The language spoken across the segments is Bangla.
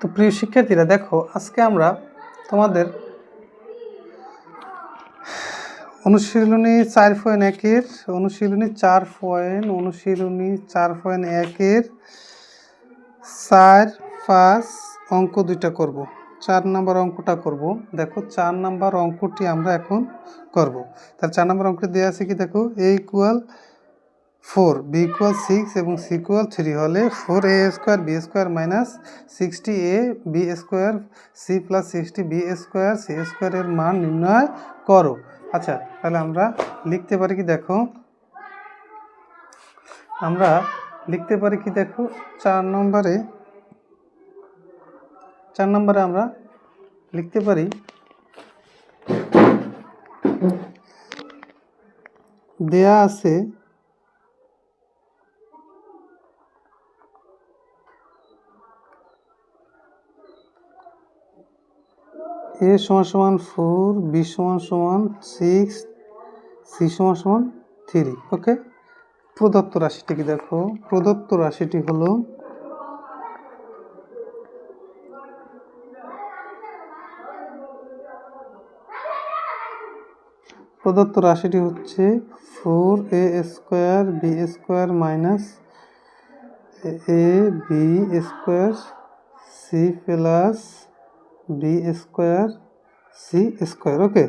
তো প্রিয় শিক্ষার্থীরা, দেখো, আজকে আমরা তোমাদের অনুশীলনী চার পয়েন্ট একের, অনুশীলনী চার পয়েন্ট, অনুশীলনী চার পয়েন্ট একের চার পাঁচ অঙ্ক দুইটা করব। চার নাম্বার অঙ্কটা করব। দেখো, চার নাম্বার অঙ্কটি আমরা এখন করব। তার চার নাম্বার অঙ্কটি দেওয়া আছে কি? দেখো A equal four, B equal six এবং সি ইকুয়াল থ্রি হলে four A square B square minus sixty A B square C plus sixty B square C স্কোয়ারের মান নির্ণয় করো। আচ্ছা তাহলে আমরা লিখতে পারি কি দেখো? আমরা লিখতে পারি কি দেখো? চার নম্বরে চার নম্বরে আমরা লিখতে পারি দেয়া আছে এ সমান সমান ফোর, বি সমান সমান সিক্স, সি সমান সমান থ্রি, ওকে? প্রদত্ত রাশিটি কি দেখো। প্রদত্ত রাশিটি হলো প্রদত্ত রাশিটি হচ্ছে four A square B square minus A, B square C plus B square C square okay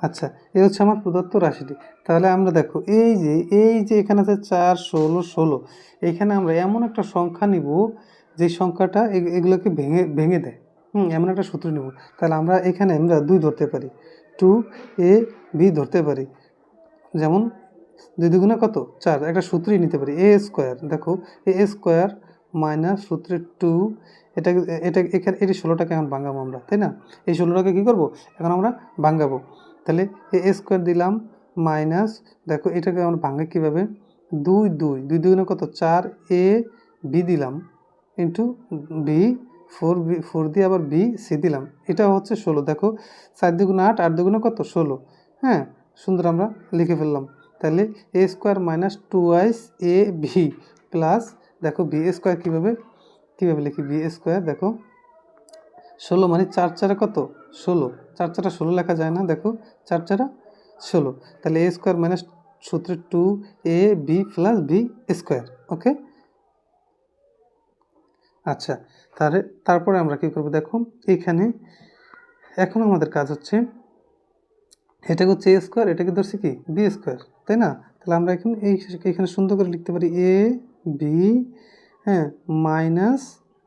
আচ্ছা এই হচ্ছে আমার প্রদত্ত রাশিটি। তাহলে আমরা দেখো, এই যে এই যে এখানে আছে চার, ষোলো ষোলো, এখানে আমরা এমন একটা সংখ্যা নিব যে সংখ্যাটা এ- এগুলোকে ভেঙে ভেঙে দেয়। হুম, এমন একটা সূত্র নেব। তাহলে আমরা এখানে আমরা দুই ধরতে পারি। টু এ বি ধরতে পারি। যেমন দুই দুগুণে কত? চার, একটা সূত্রই নিতে পারি। এ স্কোয়ার দেখো এ স্কোয়ার মাইনাস সূত্রের টু এটা এটা, এখানে, এটি ষোলোটাকে এখন ভাঙাবো আমরা, তাই না? এই ষোলোটাকে কী করব? এখন আমরা ভাঙাবো। তাহলে এ স্কোয়ার দিলাম মাইনাস দেখো এটাকে আমরা ভাঙে কীভাবে? দুই দুই দুই দুগুণে কত? চার, এ, বি দিলাম into B four B four দিয়ে আবার বি সি দিলাম। এটা হচ্ছে ষোলো, দেখো, চার দুগুণে আট আট দুগুণে কত? ষোলো হ্যাঁ? সুন্দর আমরা লিখে ফেললাম। তাহলে এ স্কোয়ার মাইনাস টু আইস এ বি প্লাস দেখো বি স্কোয়ার কীভাবে কীভাবে লিখি বি স্কোয়ার দেখো। ষোলো মানে চার চারে কত? ষোলো। চার চারা ষোলো লেখা যায় না, দেখো। চার চারা ষোলো। তাহলে এ স্কোয়ার মাইনাস সূত্রে two A B plus B square okay আচ্ছা তাহলে তারপরে আমরা কী করব, দেখো এখানে এখন আমাদের কাজ হচ্ছে, এটা হচ্ছে এ স্কোয়ার এটাকে ধরছি কি? বি স্কোয়ার তাই না? তাহলে আমরা এখন এই, এখানে সুন্দর করে লিখতে পারি এ বি হ্যাঁ মাইনাস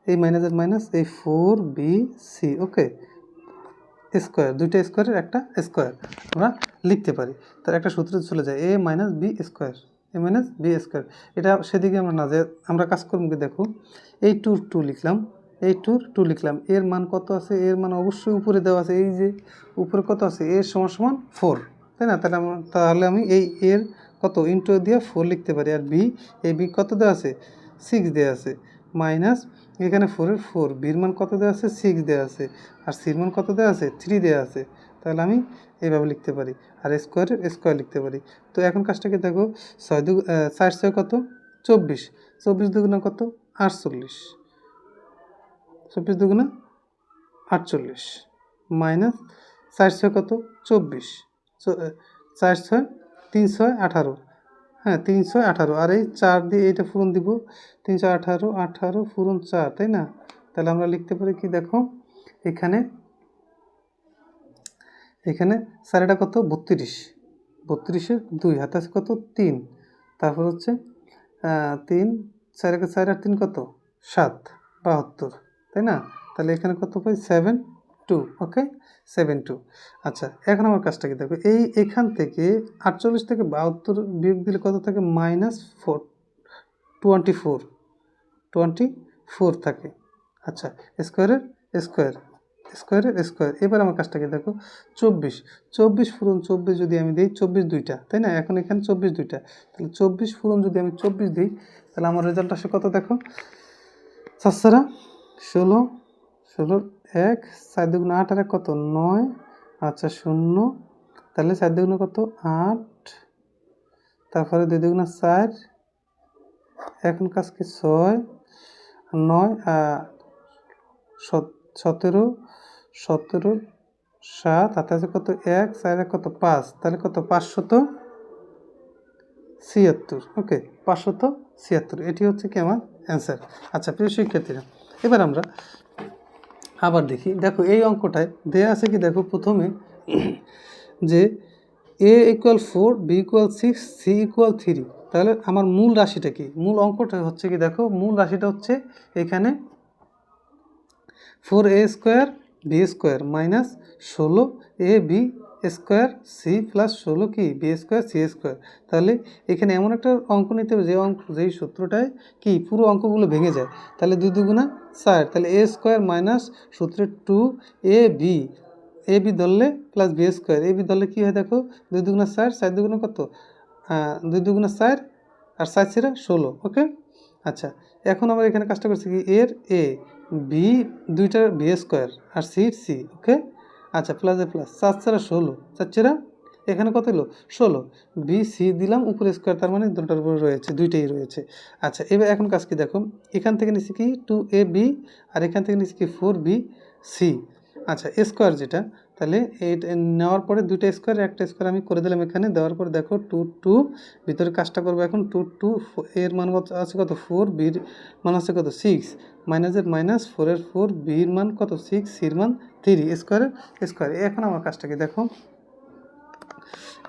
এই মাইনাসের মাইনাস এই four B C okay square দুইটা স্কোয়ারের একটা স্কোয়ার আমরা লিখতে পারি। তার একটা সূত্র চলে যায় A minus B square A minus B square এটা সেদিকে আমরা না, যে আমরা কাজ করব কি দেখো, এই টু টু লিখলাম, এই টুর টু লিখলাম, এর মান কত আছে? এর মান অবশ্যই উপরে দেওয়া আছে, এই যে উপরে কত আছে? এর সমান সমান ফোর তাই না? তাহলে আমার, তাহলে আমি এই এর কত? ইন্টু দিয়ে ফোর লিখতে পারি আর বি এই বি কত দেওয়া আছে? সিক্স দেওয়া আছে। মাইনাস এখানে ফোরের ফোর বির মান কত দেওয়া আছে? সিক্স দেওয়া আছে। আর সির মান কত দেওয়া আছে? থ্রি দেওয়া আছে। তাহলে আমি এইভাবে লিখতে পারি। আর স্কোয়ারের স্কোয়ার লিখতে পারি। তো এখন কাজটাকে দেখো, ছয় দু চার ছয় কত? চব্বিশ। চব্বিশ দুগুণা কত? আটচল্লিশ। চব্বিশ দুগুণা আটচল্লিশ। মাইনাস চার ছয় কত? চব্বিশ। চার ছয় তিন ছয় আঠারো। হ্যাঁ তিনশো আঠারো। আর এই চার দিয়ে এইটা পূরণ দিব। তিনশো আঠারো আঠারো পূরণ চার, তাই না? তাহলে আমরা লিখতে পারি কি দেখো, এখানে এখানে চারিটা কত? বত্রিশ। বত্রিশে দুই, হাতে আছে কত? তিন। তারপর হচ্ছে তিন চারিকে চার আর তিন কত? সাত, বাহাত্তর, তাই না? তাহলে এখানে কত পাই? Seven. Two okay seven two আচ্ছা এখন আমার কাজটা কি দেখো? এই এখান থেকে আটচল্লিশ থেকে বাহাত্তর বিয়োগ দিলে কত থাকে? Minus four twenty four twenty four থাকে আচ্ছা স্কোয়ারের স্কোয়ার স্কোয়ারের স্কোয়ার এবার আমার কাজটা কি দেখো? চব্বিশ। চব্বিশ ফুরন চব্বিশ যদি আমি দিই, চব্বিশ দুইটা, তাই না? এখন এখানে চব্বিশ দুইটা। তাহলে চব্বিশ ফুরন যদি আমি চব্বিশ দিই, তাহলে আমার রেজাল্ট আসে কত দেখো? সাতসারা ষোলো ষোলো এক চার দুগুণ আট আর কত? নয়। আচ্ছা শূন্য। তাহলে চার দুগুণ কত? আট। তারপরে দুই দুগুণ চার। এখন কাজ কি? ছয়। নয় সতেরো। সতেরো, সাত। হাতে আছে কত? এক, চার কত? পাঁচ। তাহলে কত? পাঁচশত ছিয়াত্তর। ওকে, পাঁচশত ছিয়াত্তর। এটি হচ্ছে কি আমার অ্যান্সার? আচ্ছা প্রিয় শিক্ষার্থীরা, এবার আমরা আবার দেখি। দেখো, এই অঙ্কটায় দেয়া আছে কি, দেখো প্রথমে যে A equal four B equal six C equal three তাহলে আমার মূল রাশিটা কি? মূল অঙ্কটা হচ্ছে কি, দেখো, মূল রাশিটা হচ্ছে এখানে four A square B square minus ষোলো A B square C plus ষোলো কি? B square C square. তাহলে এখানে এমন একটা অঙ্ক নিতে হবে, যে অঙ্ক, যেই সূত্রটায় কি, পুরো অঙ্কগুলো ভেঙে যায়। তাহলে দুই দুগুণা চার, তাহলে এ স্কোয়ার মাইনাস সূত্রের two a b. A b ধরলে plus b square. A b ধরলে কী হয় দেখো, দুই দুগুণা চার চার দুগুণা কত? দুই দুগুণা চার আর চার ছেড়ে ষোলো, ওকে? আচ্ছা এখন আমরা এখানে কাজটা করছি কি, এর এ, বি, দুইটার বি স্কোয়ার আর সি সি, ওকে? আচ্ছা প্লাসে প্লাস সাত ছাড়া ষোলো। চার ছাড়া? এখানে কত হলো ষোলো। বি সি দিলাম, উপরে স্কোয়ার তার মানে দুটার উপরে রয়েছে, দুইটাই রয়েছে। আচ্ছা এবার এখন কাজ কি দেখো? এখান থেকে নিচ্ছি কি? টু এ বি আর এখান থেকে নিচ্ছি কি ফোর বি সি আচ্ছা স্কোয়ার যেটা তাহলে এইটা নেওয়ার পরে দুইটা স্কোয়ার একটা স্কোয়ার আমি করে দিলাম এখানে। দেওয়ার পরে দেখো টু টু ভিতরে কাজটা করব এখন টু টু এর মান কত, আছে কত? ফোর বির মান আছে কত? সিক্স মাইনাসের মাইনাস ফোরের ফোর বির মান কত? সিক্স সির মান থ্রি স্কোয়ারের স্কোয়ার এখন আমার কাজটাকে দেখো।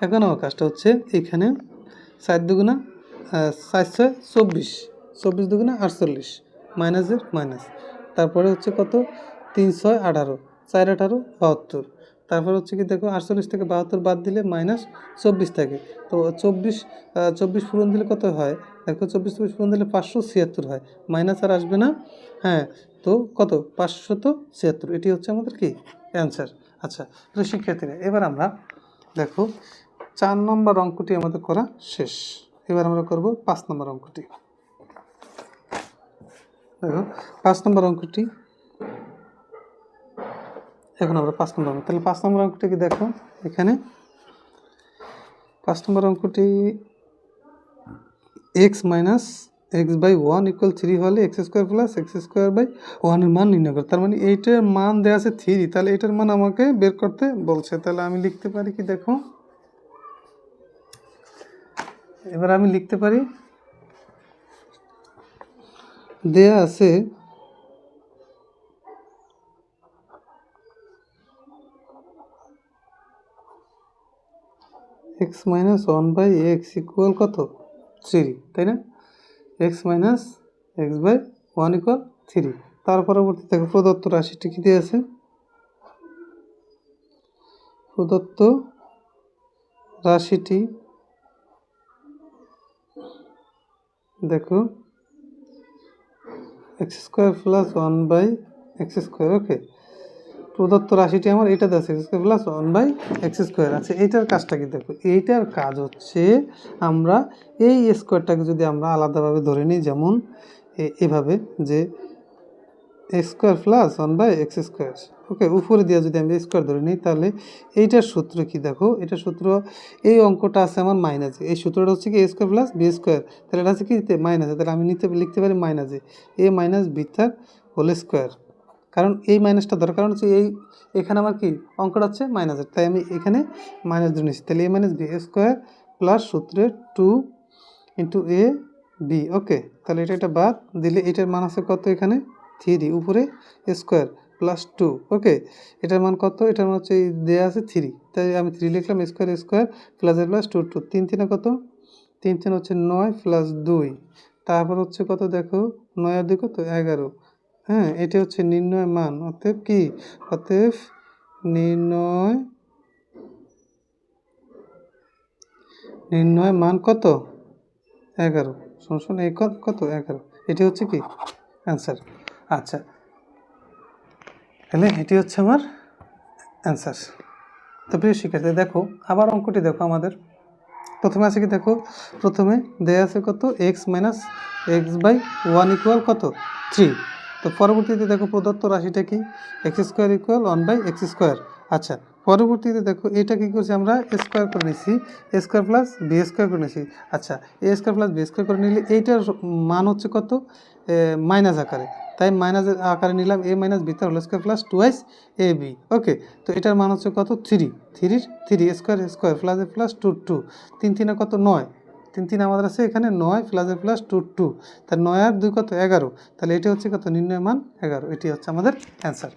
এখন আমার কাজটা হচ্ছে এখানে চার দুগুণা ছয়, চব্বিশ। চব্বিশ দুগুণা আটচল্লিশ মাইনাসের মাইনাস তারপরে হচ্ছে কত? তিন ছয় আঠারো। চার আঠারো, বাহাত্তর। তারপর হচ্ছে কি, দেখো আটচল্লিশ থেকে বাহাত্তর বাদ দিলে মাইনাস চব্বিশ থাকে। তো চব্বিশ চব্বিশ পূরণ দিলে কত হয়? দেখো চব্বিশ চব্বিশ পূরণ দিলে পাঁচশো ছিয়াত্তর হয়। মাইনাস আর আসবে না। হ্যাঁ তো কত? পাঁচশত ছিয়াত্তর। এটি হচ্ছে আমাদের কি? অ্যান্সার। আচ্ছা তো শিক্ষার্থীরা, এবার আমরা দেখো চার নম্বর অঙ্কটি আমাদের করা শেষ। এবার আমরা করব পাঁচ নম্বর অঙ্কটি। দেখো, পাঁচ নম্বর অঙ্কটি এখন আমরা পাঁচ নম্বর অঙ্ক। তাহলে পাঁচ নম্বর অঙ্কটি কি দেখো এখানে। পাঁচ নম্বর অঙ্কটি x minus x by one equal three হলে x square plus x square by ওয়ানের মান নির্ণয় করে। তার মানে এইটার মান দেওয়া আছে থ্রি তাহলে এটার মান আমাকে বের করতে বলছে। তাহলে আমি লিখতে পারি কি দেখো? এবার আমি লিখতে পারি। দেয়া আছে x minus one by x equal কত? থ্রি, তাই না? X minus x by one equal three. তার পরবর্তী দেখো, প্রদত্ত রাশিটি কী দিয়ে আছে? প্রদত্ত রাশিটি দেখো, x square plus one by x square, okay? প্রদত্ত রাশিটি আমার এটা আছে square plus one by x square আছে এইটার কাজটা কি দেখো? এইটার কাজ হচ্ছে আমরা এই স্কোয়ারটাকে যদি আমরা আলাদাভাবে ধরে নিই, যেমন এভাবে যে x square plus one by x square okay উপরে দিয়ে যদি আমি স্কোয়ার ধরে নিই, তাহলে এইটার সূত্র কি দেখো? এটা সূত্র, এই অঙ্কটা আছে আমার মাইনাসে এই সূত্রটা হচ্ছে কি a square plus b square তাহলে এটা হচ্ছে কি? মাইনাসে তাহলে আমি নিতে, লিখতে পারি মাইনাসে এ। মাইনাস বি তার হোল স্কোয়ার কারণ এই মাইনাসটা দরকার কারণ হচ্ছে এই, এখানে আমার কি অঙ্কটা হচ্ছে মাইনাসের তাই আমি এখানে মাইনাস ধরে নিচ্ছি। তাহলে a minus b square plus সূত্রে two into a b okay তাহলে এটা এটা বাদ দিলে এটার মান আছে কত এখানে? থ্রি উপরে স্কোয়ার প্লাস টু ওকে এটার মান কত? এটার মান হচ্ছে দেওয়া আছে থ্রি তাই আমি থ্রি লিখলাম square square plus plus two two তিন তিনে কত? তিন তিন হচ্ছে নয় প্লাস দুই। তারপর হচ্ছে কত দেখো? নয় আর দুই কত? এগারো। হ্যাঁ এটি হচ্ছে নির্ণয় মান। অতএব কি? অতএব নির্ণয় নির্ণয় মান কত? এগারো। শোন শোন, এই কত কত? এগারো। এটি হচ্ছে কি? অ্যান্সার আচ্ছা। তাহলে এটি হচ্ছে আমার অ্যান্সার তো প্রিয় শিক্ষার্থী, দেখো, আবার অঙ্কটি দেখো আমাদের। প্রথমে আছে কি দেখো? প্রথমে দেয়া আছে কত? X minus x by one equal কত? থ্রি তো পরবর্তীতে দেখো প্রদত্ত রাশিটা কি? X square equal one by x square আচ্ছা পরবর্তীতে দেখো এটা কী করছি আমরা? স্কোয়ার করে নিছি। স্কোয়ার প্লাস বি স্কোয়ার করে নিছি। আচ্ছা a square plus b square করে নিলে এইটার মান হচ্ছে কত? মাইনাস আকারে। তাই মাইনাসের আকারে নিলাম এ মাইনাস বি তার whole square plus twice a b okay তো এটার মান হচ্ছে কত? থ্রি থ্রির three square square plus a plus two two তিন তিনে কত? নয়। তিন তিন আমাদের আছে, এখানে নয় প্লাস প্লাস টু টু তার নয় আর দুই কত? এগারো। তাহলে এটি হচ্ছে কত? নির্ণয় মান এগারো। এটি হচ্ছে আমাদের অ্যান্সার